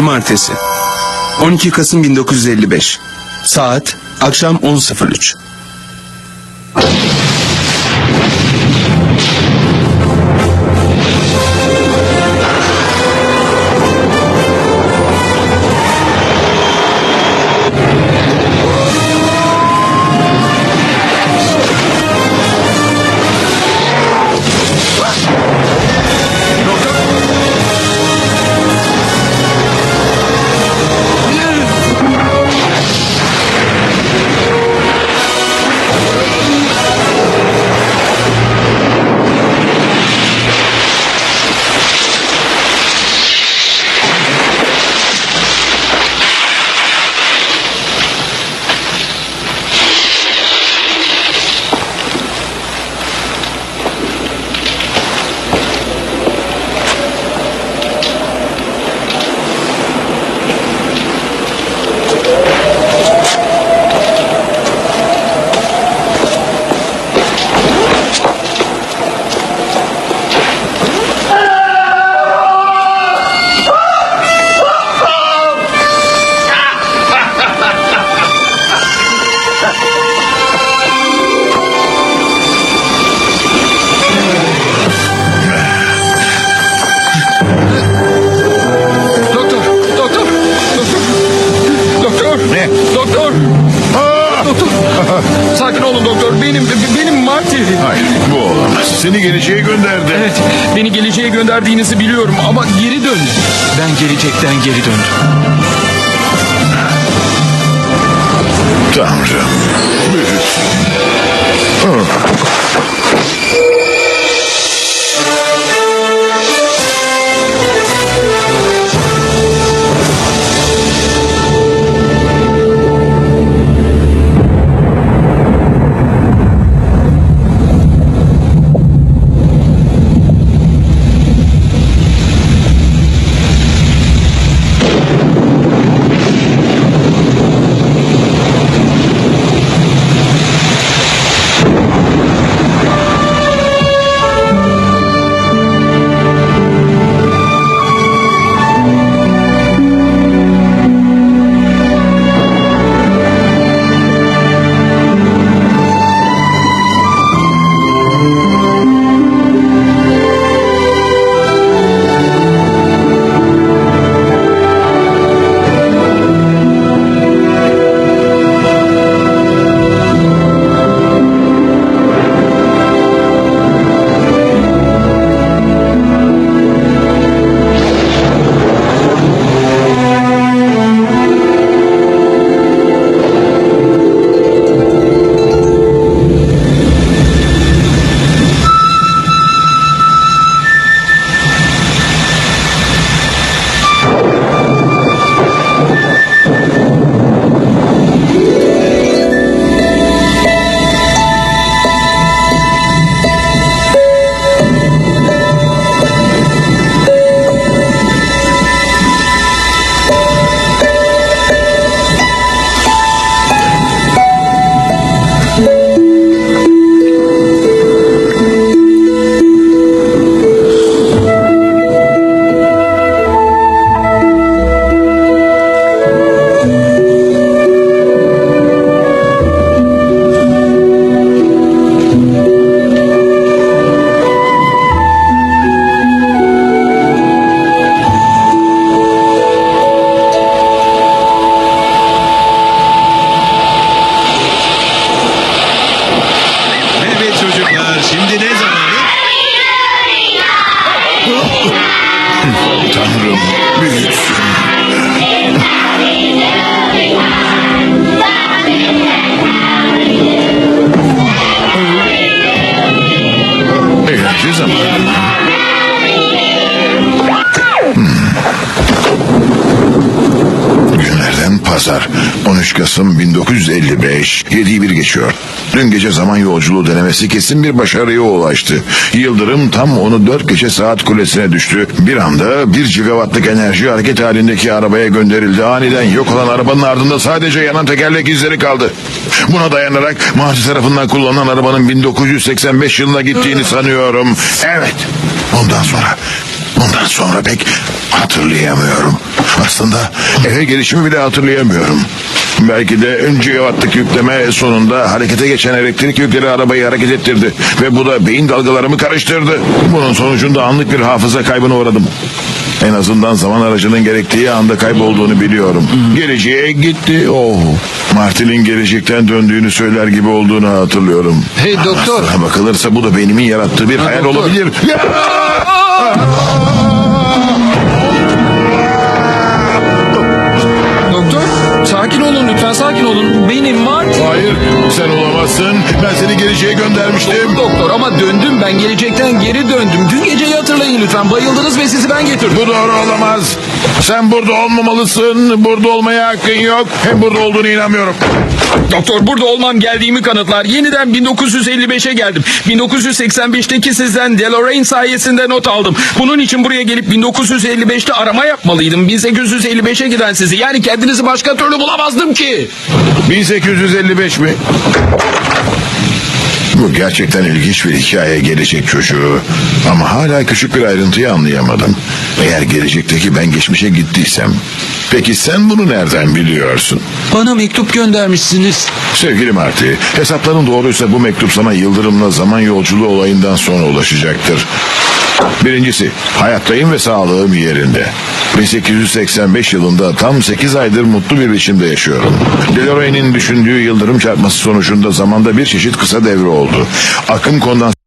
Cumartesi. 12 Kasım 1955 Saat akşam 10.03 bu olamaz. Seni geleceğe gönderdi. Evet, beni geleceğe gönderdiğinizi biliyorum ama geri döndüm. Ben gelecekten geri döndüm. Tanrım. Büyüksün. Tanrım. Büyüksün. Eğlence zamanı. Pazar 13 Kasım 1955 7'yi bir geçiyor. Dün gece zaman yolculuğu denemesi kesin bir başarıya ulaştı. Yıldırım tam onu 4 gece saat kulesine düştü. Bir anda bir gigawattlık enerji hareket halindeki arabaya gönderildi. Aniden yok olan arabanın ardında sadece yanan tekerlek izleri kaldı. Buna dayanarak Marty tarafından kullanılan arabanın 1985 yılına gittiğini sanıyorum. Evet. Ondan sonra Bundan sonra pek hatırlayamıyorum. Aslında eve gelişimi bile hatırlayamıyorum. Belki de önce yavattık yükleme sonunda harekete geçen elektrik yükleri arabayı hareket ettirdi. Ve bu da beyin dalgalarımı karıştırdı. Bunun sonucunda anlık bir hafıza kaybına uğradım. En azından zaman aracının gerektiği anda kaybolduğunu biliyorum. Geleceğe gitti. Oh. Martin'in gelecekten döndüğünü söyler gibi olduğunu hatırlıyorum. Hey doktor. Aslına bakılırsa bu da beynimin yarattığı bir hayal doktor. olabilir. Doktor sakin olun lütfen sakin olun. Benim Martin. Hayır sen olamazsın. Ben seni geleceğe göndermiştim. Doktor ama döndüm ben gelecekten geri döndüm. Dün geceyi hatırlayın lütfen. Bayıldınız ve sizi ben getirdim. Bu doğru olamaz. Sen burada olmamalısın. Burada olmaya hakkın yok. Hem burada olduğunu inanmıyorum. Doktor burada olmam geldiğimi kanıtlar. Yeniden 1955'e geldim. 1985'teki sizden DeLorean sayesinde not aldım. Bunun için buraya gelip 1955'te arama yapmalıydım. 1855'e giden sizi. Yani kendinizi başka türlü bulamazdım ki. 1855 mi? Bu gerçekten ilginç bir hikaye gelecek çocuğu. Ama hala küçük bir ayrıntıyı anlayamadım. Eğer gelecekteki ben geçmişe gittiysem. Peki sen bunu nereden biliyorsun? Bana mektup göndermişsiniz. Sevgili Marty, hesapların doğruysa bu mektup sana yıldırımla zaman yolculuğu olayından sonra ulaşacaktır. Birincisi, hayattayım ve sağlığım yerinde. 1885 yılında tam 8 aydır mutlu bir biçimde yaşıyorum. DeLorean'in düşündüğü yıldırım çarpması sonucunda zamanda bir çeşit kısa devre oldu. Akım kondans